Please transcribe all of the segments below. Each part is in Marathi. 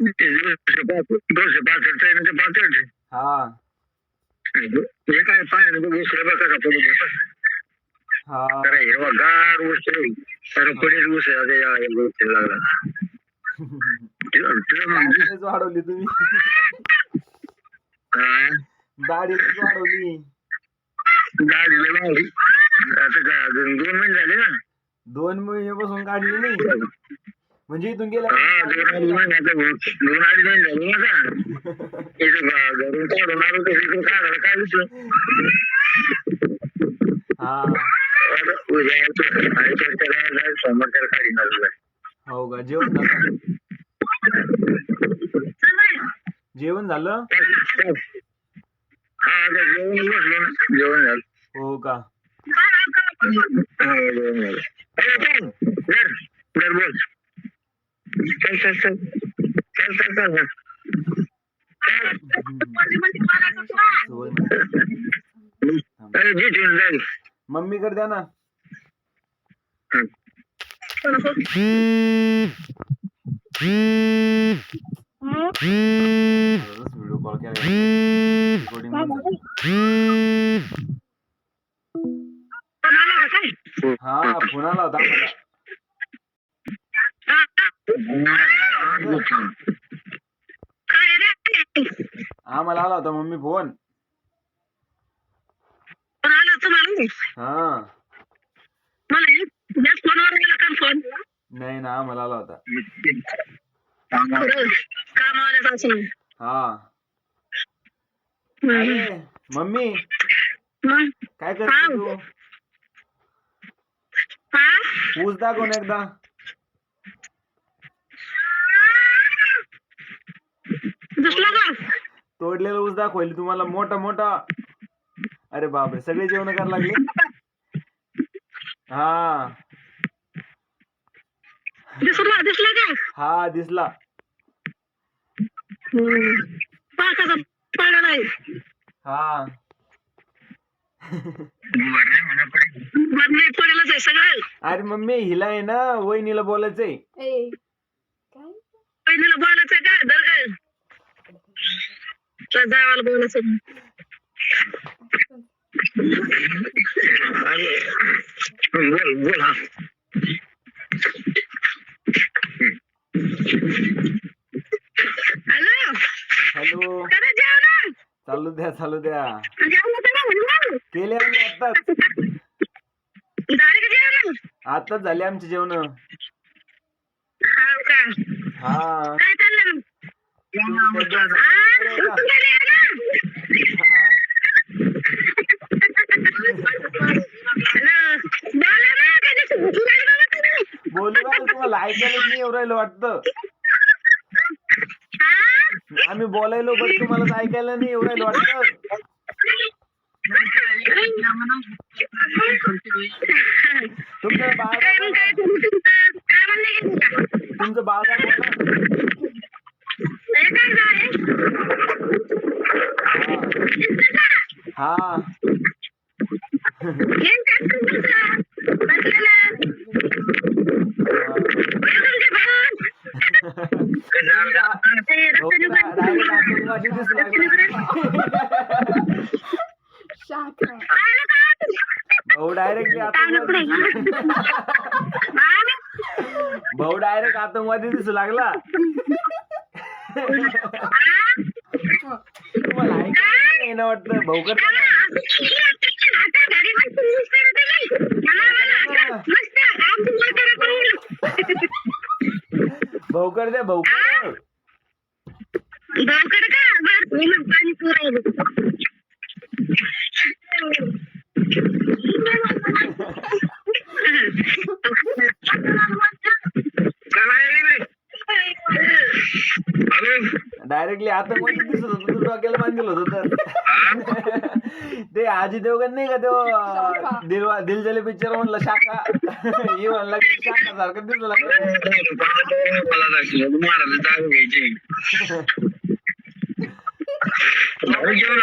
दोनशे पासष्ट म्हणजे पासष्ट हा. हे. काय पाय दुसरं बघा हा तर हिरवा गार ऊस तर पडेल ऊस लागला दाढी वाढवली तुम्ही? दाढी वाढवली दहा दिवस लावली. आता दोन महिने झाले ना? दोन महिन्यापासून काढली नाही. म्हणजे इथून गेल्या हा हा. हो का जेवण झालं जेवण झालं हा जेवण झालं हो का हा, बोल चल चल चल चल चल चल चल. अरे जी ठेवून जाईल मम्मी कडे द्या ना व्हिडिओ कॉल केला रेकॉर्डिंग हा फोन आला होता आम्हाला आम्हाला आला होता मम्मी फोन. हा. नाही ना आम्हाला आला होता. हा. अरे मम्मी काय करते तू? ऊस दाखव ना एकदा. तोडलेला ऊस दाखवली तुम्हाला मोठा मोठा. अरे बापरे सगळे जेवण करायला लागले? हा. दिसला दिसला का हा दिसला. पाकाचा पाडा नाही. हा. अरे मम्मी हिला आहे ना वहिनीला बोलायचंय बहिणीला बोलायचं का? दर काय तुझ्या जावाला बोलायचं बोल बोल हा. हॅलो? हॅलो. चालू द्या चालू द्या. केले आम्ही आताच झाले का जेवण? आताच झाले आमचे जेवण. हा. तुम्हाला नाही वाटतं. आम्ही बोलायलो पण तुम्हाला ऐकायला नाही एवढं वाटत वाटतं. तुमचं बाळ तुमचं बाळ दाखवा ना हे काय झालंय? हा भाऊ. डायरेक्ट? भाऊ डायरेक्ट आतंकवादी दिसू लागला? तुम्हाला ऐकायला नाही येणं वाटतं भाऊ कर ना करत आहे. मला मला मस्त आमची ऊस करत आहे. भाऊ कर द्या भाऊ कर भाऊकडे का डायरेक्टली आतंकवादी दिसत होतं? तू डोक्याला बांधलं होतं तर. ते आजी देवगण नाही का तो दिल दिल जले पिक्चर म्हणलं शाखा? हे म्हणलं की शाखा सारखं दिसलं लागलं?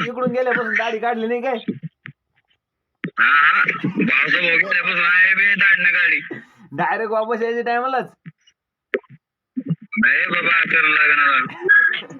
इकडून गेल्यापासून दाढी काढली नाही काय? डायरेक्ट वापस यायच्या टायमालाच नाही बाबा करायला लागणार.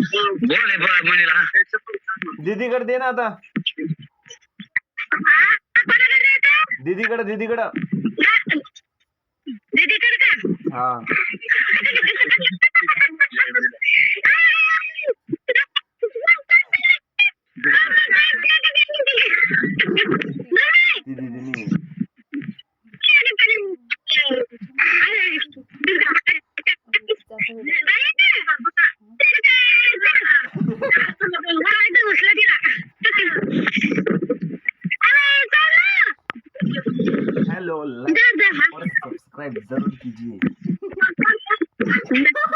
बोल म्हणीला दीदीकडे दे ना आता. दीदीकडे दीदीकडं. दीदीकडे हा. हेलो लाइक और सब्सक्राइब जरूर कीजिए.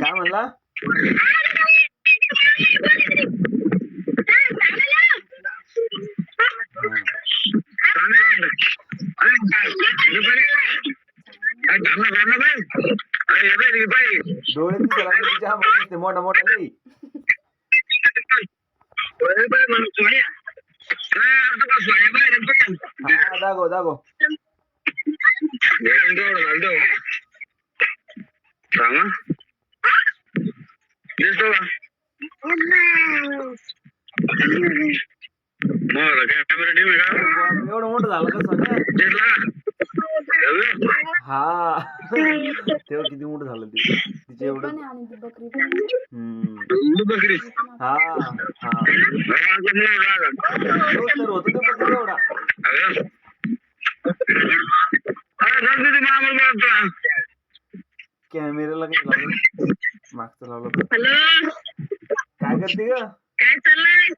काय म्हणला डोळे तिच्या म्हणते मोठा मोठा नाही दागो दागो Verandao Ronaldo. Tama? Gusto ba? Mora, camera team ka? एवढं मोठं झालं का सांगा Tesla. हा तेव्हा किती मोठं झालं ते तिचे एवढं पण आहे आणि ती बकरी पण आहे. हम्म. Bakri. हा हा Verandao Ronaldo. तो तर होतो ते बकरी एवढा Hello. कॅमेऱ्याला काही लावलं मागचं लावलं होतं. हॅलो? काय करते ग? काय चाललंय?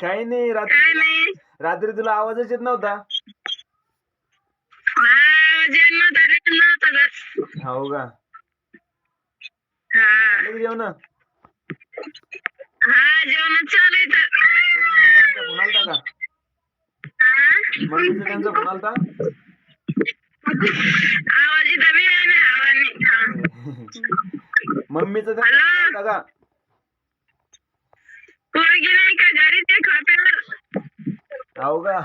काही नाही काय रात्री नाही. रात्री तुला आवाजच येत नव्हता. हा नव्हतं नव्हतं हो का? हा. की जेवण? हा जेवण चालू आहे तर. फोन आलता का? हा मम्मीचा त्यांचा फोन आलता? आवाज इथं बी आहे ना आवाज. मम्मीचा का पोरगी नाही का घरी ते खात्यावर? हो का?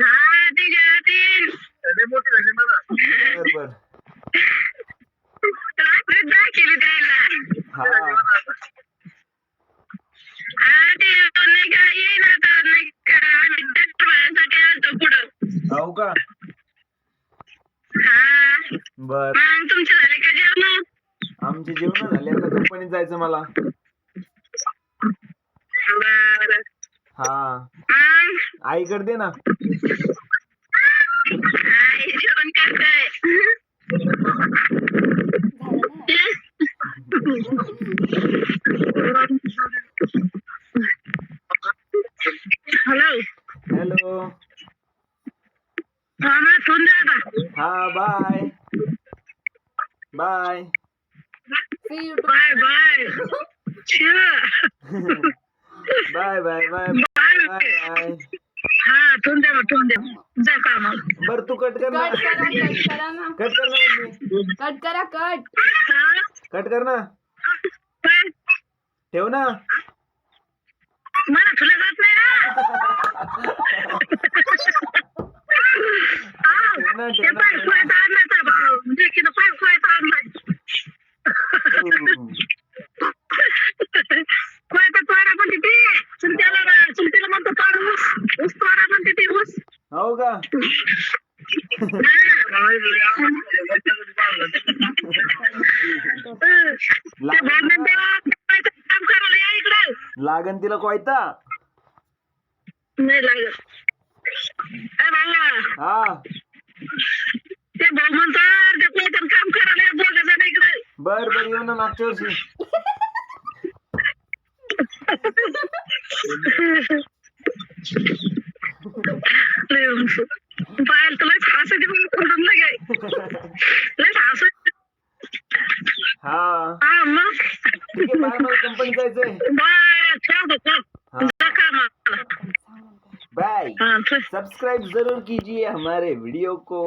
हा तिच्या तीन. बर बर रात्री दाखिली द्यायला हा हा ते नाही का येईन आता नाही का आम्ही डॉक्टर बाळासाठी आलतो पुढं हो का हा बर. मग तुमचे झाले का जेवण? आमचे जेवण झाले. आता कंपनीत जायचं मला. बरं. हा. मग? आईकडे दे ना. आई जेवण करताय हॅलो. हॅलो. मामा सुन दादा हा bye. Bye. See you. Bye bye. bye bye bye bye. bye bye. हाँ तुम दे तुम दे जा काम बर तू कट करना कट करना कट करा ना कट करना कट करा कट कट करना ठेव ना मला तुला जात नाही ना ठेव ना ठेव ना लागन तिला कोयता? नाही लागत ए भावा हा. ते भाऊ म्हणतो अर्ध्या कोयत्यात काम करायला या दोघं जण इकडे बर बर येऊ ना मागच्या वर्षी. पायल तुला हसू दे म्हणून सोडून लागे लय हसू हा. हा मग? मला कंपनी जायचंय बस ठेव दो हाँ। जा कामाला बाय हा सब्सक्राइब जरूर कीजिए हमारे वीडियो को